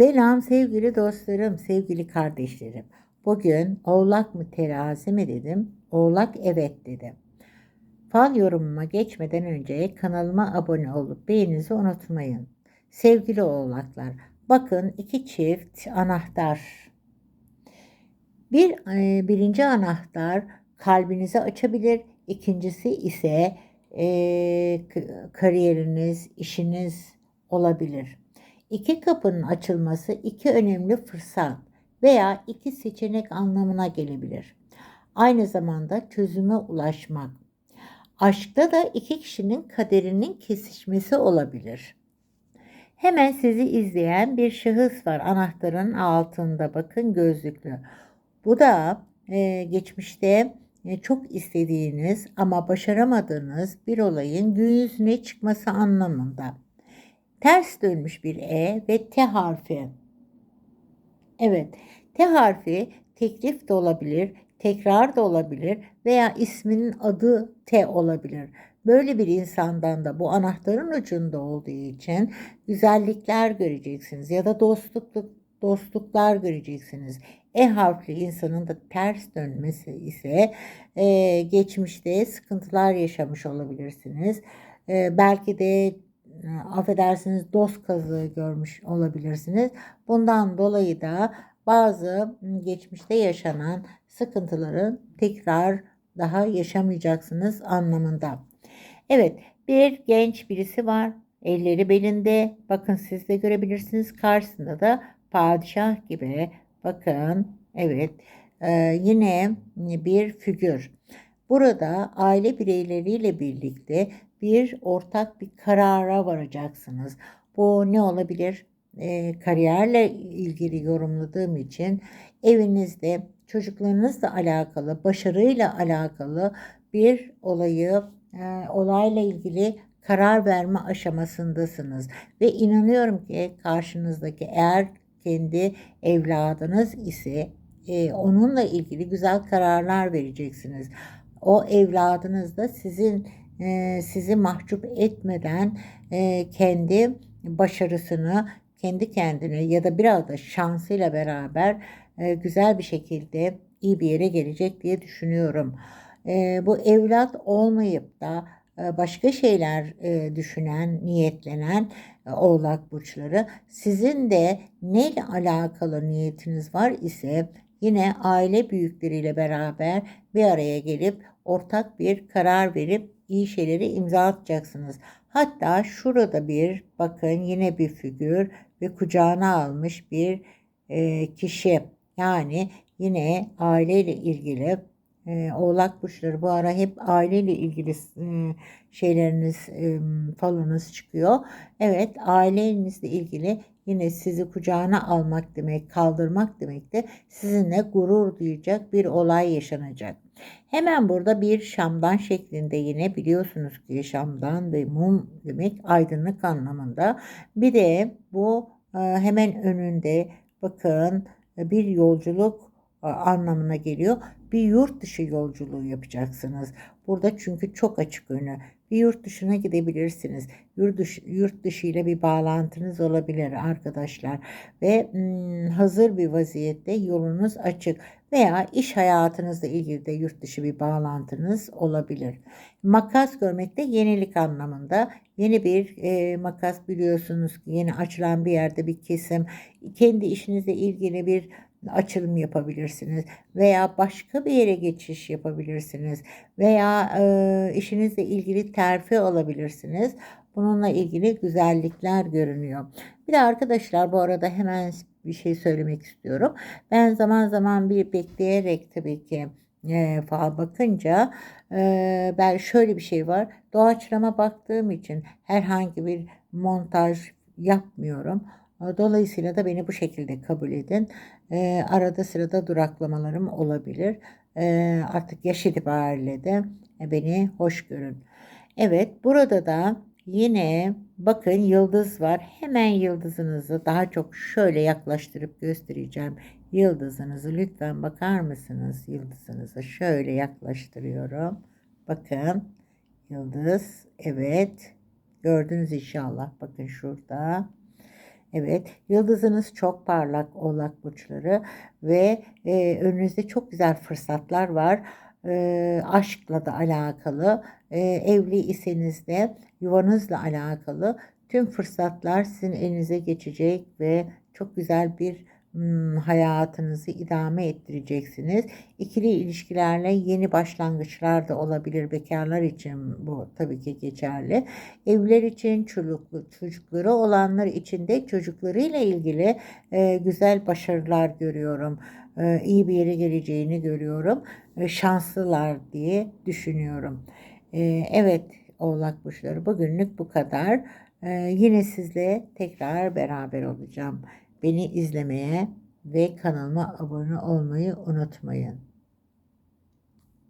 Selam sevgili dostlarım, sevgili kardeşlerim. Bugün oğlak mı terazi mi dedim. Oğlak evet dedim. Fal yorumuma geçmeden önce kanalıma abone olup beğeninizi unutmayın. Sevgili oğlaklar, bakın iki çift anahtar. Bir e, birinci anahtar kalbinizi açabilir, ikincisi ise e, kariyeriniz, işiniz olabilir. İki kapının açılması iki önemli fırsat veya iki seçenek anlamına gelebilir. Aynı zamanda çözüme ulaşmak. Aşkta da iki kişinin kaderinin kesişmesi olabilir. Hemen sizi izleyen bir şahıs var anahtarın altında bakın gözlüklü. Bu da e, geçmişte e, çok istediğiniz ama başaramadığınız bir olayın gün yüzüne çıkması anlamında. Ters dönmüş bir E ve T harfi. Evet, T harfi teklif de olabilir, tekrar da olabilir veya isminin adı T olabilir. Böyle bir insandan da bu anahtarın ucunda olduğu için güzellikler göreceksiniz ya da dostluk dostluklar göreceksiniz. E harfli insanın da ters dönmesi ise e, geçmişte sıkıntılar yaşamış olabilirsiniz. E, belki de affedersiniz dost kazığı görmüş olabilirsiniz. Bundan dolayı da bazı geçmişte yaşanan sıkıntıların tekrar daha yaşamayacaksınız anlamında. Evet, bir genç birisi var. Elleri belinde. Bakın siz de görebilirsiniz. Karşısında da padişah gibi. Bakın, evet. Ee, yine bir figür. Burada aile bireyleriyle birlikte bir ortak bir karara varacaksınız. Bu ne olabilir? Ee, kariyerle ilgili yorumladığım için evinizde çocuklarınızla alakalı, başarıyla alakalı bir olayı, e, olayla ilgili karar verme aşamasındasınız. Ve inanıyorum ki karşınızdaki eğer kendi evladınız ise e, onunla ilgili güzel kararlar vereceksiniz. O evladınız da sizin e, sizi mahcup etmeden e, kendi başarısını kendi kendine ya da biraz da şansıyla beraber e, güzel bir şekilde iyi bir yere gelecek diye düşünüyorum. Bu evlat olmayıp da başka şeyler düşünen, niyetlenen oğlak burçları sizin de neyle alakalı niyetiniz var ise yine aile büyükleriyle beraber bir araya gelip ortak bir karar verip iyi şeyleri imza atacaksınız. Hatta şurada bir bakın yine bir figür ve kucağına almış bir e, kişi. Yani yine aileyle ilgili e, Oğlak burçları bu ara hep aileyle ilgili e, şeyleriniz e, falınız çıkıyor. Evet ailenizle ilgili yine sizi kucağına almak demek, kaldırmak demek de sizinle gurur duyacak bir olay yaşanacak. Hemen burada bir şamdan şeklinde yine biliyorsunuz ki şamdan ve mum demek aydınlık anlamında. Bir de bu e, hemen önünde bakın bir yolculuk e, anlamına geliyor. Bir yurt dışı yolculuğu yapacaksınız. Burada çünkü çok açık önü. Bir yurt dışına gidebilirsiniz. Yurt dışı, yurt dışı ile bir bağlantınız olabilir arkadaşlar. Ve hmm, hazır bir vaziyette yolunuz açık. Veya iş hayatınızla ilgili de yurt dışı bir bağlantınız olabilir. Makas görmek de yenilik anlamında. Yeni bir e, makas biliyorsunuz ki yeni açılan bir yerde bir kesim. Kendi işinizle ilgili bir açılım yapabilirsiniz veya başka bir yere geçiş yapabilirsiniz veya e, işinizle ilgili terfi alabilirsiniz. Bununla ilgili güzellikler görünüyor. Bir de arkadaşlar bu arada hemen bir şey söylemek istiyorum. Ben zaman zaman bir bekleyerek tabii ki e, fal bakınca e, ben şöyle bir şey var. Doğaçlama baktığım için herhangi bir montaj yapmıyorum. Dolayısıyla da beni bu şekilde kabul edin. E, arada sırada duraklamalarım olabilir. E, artık yaş itibariyle de beni hoş görün. Evet burada da yine bakın yıldız var. Hemen yıldızınızı daha çok şöyle yaklaştırıp göstereceğim. Yıldızınızı lütfen bakar mısınız? Yıldızınızı şöyle yaklaştırıyorum. Bakın yıldız evet gördünüz inşallah bakın şurada. Evet, yıldızınız çok parlak Oğlak burçları ve e, önünüzde çok güzel fırsatlar var. E, aşkla da alakalı, e, evli iseniz de yuvanızla alakalı tüm fırsatlar sizin elinize geçecek ve çok güzel bir hayatınızı idame ettireceksiniz. İkili ilişkilerle yeni başlangıçlar da olabilir bekarlar için bu tabii ki geçerli. Evliler için çocuklu, çocukları olanlar için de çocuklarıyla ilgili e, güzel başarılar görüyorum. E, iyi bir yere geleceğini görüyorum. E, şanslılar diye düşünüyorum. E, evet Oğlak burçları bugünlük bu kadar. E, yine sizle tekrar beraber olacağım. Beni izlemeye ve kanalıma abone olmayı unutmayın.